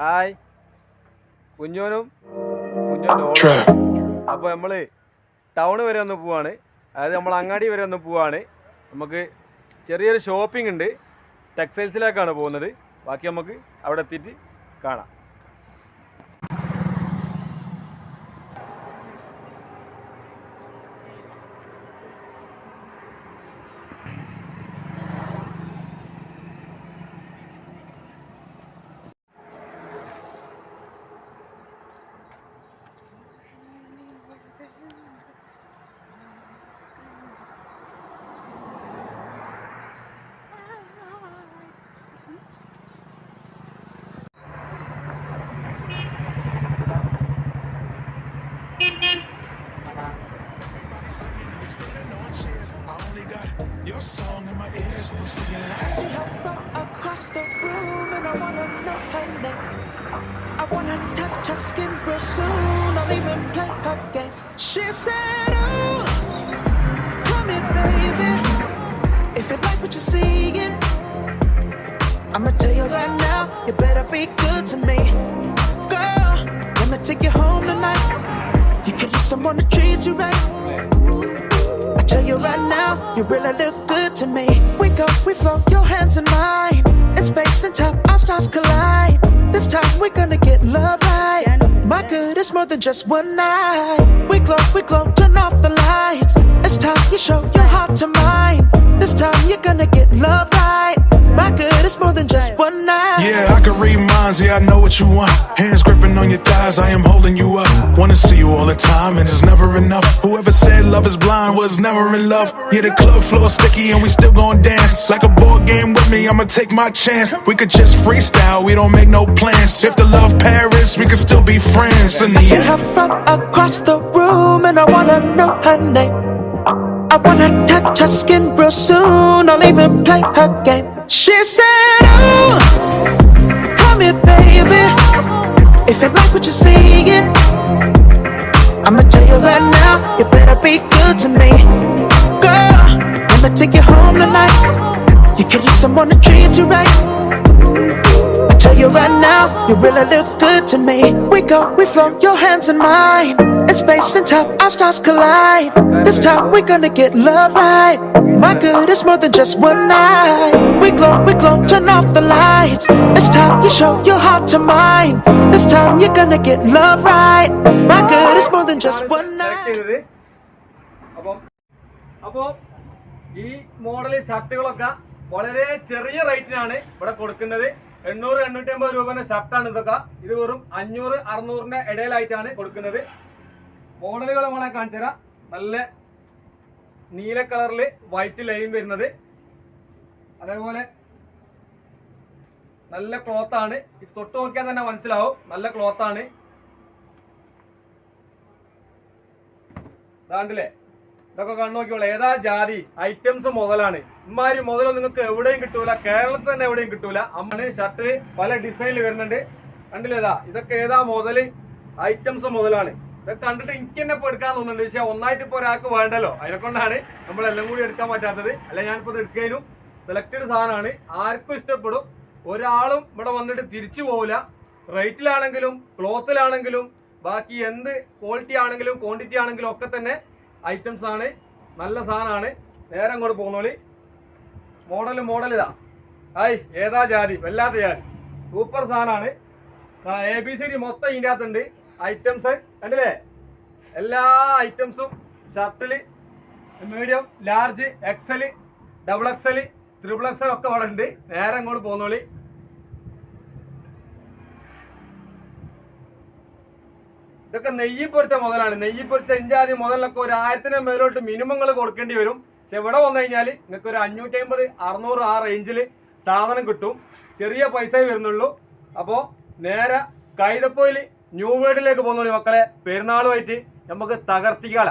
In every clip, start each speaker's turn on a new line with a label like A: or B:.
A: Hi. കുഞ്ഞോനും കുഞ്ഞോനും അപ്പോൾ നമ്മൾ town വരെ ഒന്ന് പോവാണ്. അതായത് നമ്മൾ അങ്ങാടി വരെ ഒന്ന് പോവാണ്. നമുക്ക് ചെറിയൊരു ഷോപ്പിംഗ് ഉണ്ട്. ടെക്സ്റ്റൈൽസിലേക്കാണ് പോകുന്നത്. ബാക്കി നമുക്ക് അവിടെ എത്തിയിട്ട് കാണാം.
B: Song
C: across the room and I wanna know her name. I wanna touch her skin real soon. I'll even play her game. She said, Ooh, come here, baby. If you like what you're seeing, I'ma tell you right now, you better be good to me. Girl, let me take you home tonight. You can use someone to treat you right. I tell you right now, you really look good to me. We go, we flow, your hands in mine. In space and time, our stars collide. This time we're gonna get love right. My good is more than just one night. We glow, we glow, turn off the lights. It's time you show your heart to mine. This time you're gonna get love right. Is more than just one night.
B: Yeah, I can read minds, yeah, I know what you want. Hands gripping on your thighs, I am holding you up. Wanna see you all the time, and it's never enough. Whoever said love is blind was never in love. Yeah, the club floor sticky, and we still gon' dance. Like a board game with me, I'ma take my chance. We could just freestyle, we don't make no plans. If the love Paris, we could still be friends in
C: I
B: the
C: see her from across the room and I wanna know her name. I wanna touch her skin real soon. I'll even play her game. She said, Ooh, come here, baby. If you like what you're seeing, I'ma tell you right now, you better be good to me. Girl, I'ma take you home tonight. You can use someone to treat you right. You right now, you really look good to me. We go, we flow, your hands in mine. In space and time, our stars collide. This time we're gonna get love right. My good is more than just one night. We glow, we glow, turn off the lights. It's time you show your heart to mine. This time you're gonna get love right. My good is more than just one night.
A: അപ്പോൾ ഈ model ഷർട്ടുകളൊക്കെ വളരെ ചെറിയ റേറ്റിനാണ് ഇവിടെ കൊടുക്കുന്നത് എണ്ണൂറ് എണ്ണൂറ്റി അമ്പത് രൂപയുടെ ഷർട്ടാണ് ഇതൊക്കെ. ഇത് വെറും അഞ്ഞൂറ് അറുന്നൂറിന്റെ ഇടയിലായിട്ടാണ് കൊടുക്കുന്നത്. മോഡലുകൾ നമ്മളെ കാണിച്ചു തരാം. നല്ല നീല കളറിൽ വൈറ്റ് ലൈൻ വരുന്നത്. അതേപോലെ നല്ല ക്ലോത്ത് ആണ്. ഇത് തൊട്ട് നോക്കിയാൽ തന്നെ മനസ്സിലാവും. നല്ല ക്ലോത്ത് ആണ്. ഇതാണ്ടില്ലേ? ഇതൊക്കെ കണ്ണു നോക്കിയോളൂ ഏതാ ജാതി? ഐറ്റംസ് മുതലാണ്. ഇമാരി മുതൽ നിങ്ങൾക്ക് എവിടെയും കിട്ടൂല. കേരളത്തിൽ തന്നെ എവിടെയും കിട്ടൂല. അമ്മന് ഷർട്ട് പല ഡിസൈനിൽ വരുന്നുണ്ട്. കണ്ടില്ലേതാ ഇതൊക്കെ ഏതാ മുതൽ? ഐറ്റംസ് മുതലാണ്. ഇതൊക്കെ കണ്ടിട്ട് എനിക്ക് തന്നെ ഇപ്പോൾ എടുക്കാൻ തോന്നുന്നുണ്ട്. പക്ഷെ ഒന്നായിട്ട് ഇപ്പോൾ ഒരാൾക്ക് വേണ്ടല്ലോ. അതിനെ കൊണ്ടാണ് നമ്മളെല്ലാം കൂടി എടുക്കാൻ പറ്റാത്തത്. അല്ല ഞാനിപ്പോൾ ഇത് എടുക്കാനും സെലക്റ്റഡ് സാധനമാണ്. ആർക്കും ഇഷ്ടപ്പെടും. ഒരാളും ഇവിടെ വന്നിട്ട് തിരിച്ചു പോവില്ല. റേറ്റിലാണെങ്കിലും ക്ലോത്തിലാണെങ്കിലും ബാക്കി എന്ത് ക്വാളിറ്റി ആണെങ്കിലും ക്വാണ്ടിറ്റി ആണെങ്കിലും ഒക്കെ തന്നെ ഐറ്റംസ് ആണ് നല്ല സാധനമാണ്. നേരെ അങ്ങോട്ട് പോകുന്നോളി. മോഡൽ മോഡൽ ഇതാ. ഹായ് ഏതാ ജാതി? വല്ലാത്ത ജാതി. സൂപ്പർ സാധനമാണ്. എ ബി സി ഡി മൊത്തം ഇതിന്റെ അകത്തുണ്ട്. ഐറ്റംസ് കണ്ടില്ലേ? എല്ലാ ഐറ്റംസും ഷർട്ടിൽ medium large XL double XL triple XL ഒക്കെ അവിടെ ഉണ്ട്. നേരെ അങ്ങോട്ട് പോകുന്നോളി. ഇതൊക്കെ നെയ്യ് പൊരിച്ച മുതലാണ്. നെയ്യ് പൊരിച്ച ഇഞ്ചാതി മുതലൊക്കെ ഒരു ആയിരത്തിന് മേലോട്ട് മിനിമങ്ങൾ കൊടുക്കേണ്ടി വരും. പക്ഷെ ഇവിടെ വന്നു കഴിഞ്ഞാൽ നിങ്ങൾക്ക് ഒരു അഞ്ഞൂറ്റി അമ്പത് അറുന്നൂറ് ആ റേഞ്ചിൽ സാധനം കിട്ടും. ചെറിയ പൈസ വരുന്നുള്ളൂ. അപ്പോൾ നേരെ കൈതപ്പോയിൽ ന്യൂ വേർഡിലേക്ക് പോകുന്ന മക്കളെ പെരുന്നാളുമായിട്ട് നമുക്ക് തകർത്തിക്കാല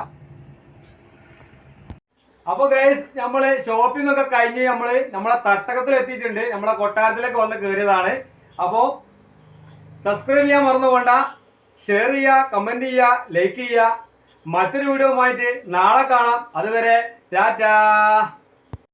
A: അപ്പൊ ഗൈസ് നമ്മൾ ഷോപ്പിംഗ് ഒക്കെ കഴിഞ്ഞ് നമ്മൾ നമ്മളെ തട്ടകത്തിൽ എത്തിയിട്ടുണ്ട് നമ്മളെ കൊട്ടാരത്തിലേക്ക് വന്ന് കയറിയതാണ് അപ്പോ സബ്സ്ക്രൈബ് ചെയ്യാൻ മറന്നു പോണ്ട ഷെയർ ചെയ്യുക കമന്റ് ചെയ്യുക ലൈക്ക് ചെയ്യുക. മറ്റൊരു വീഡിയോ നാളെ കാണാം. അതുവരെ ടാറ്റാ.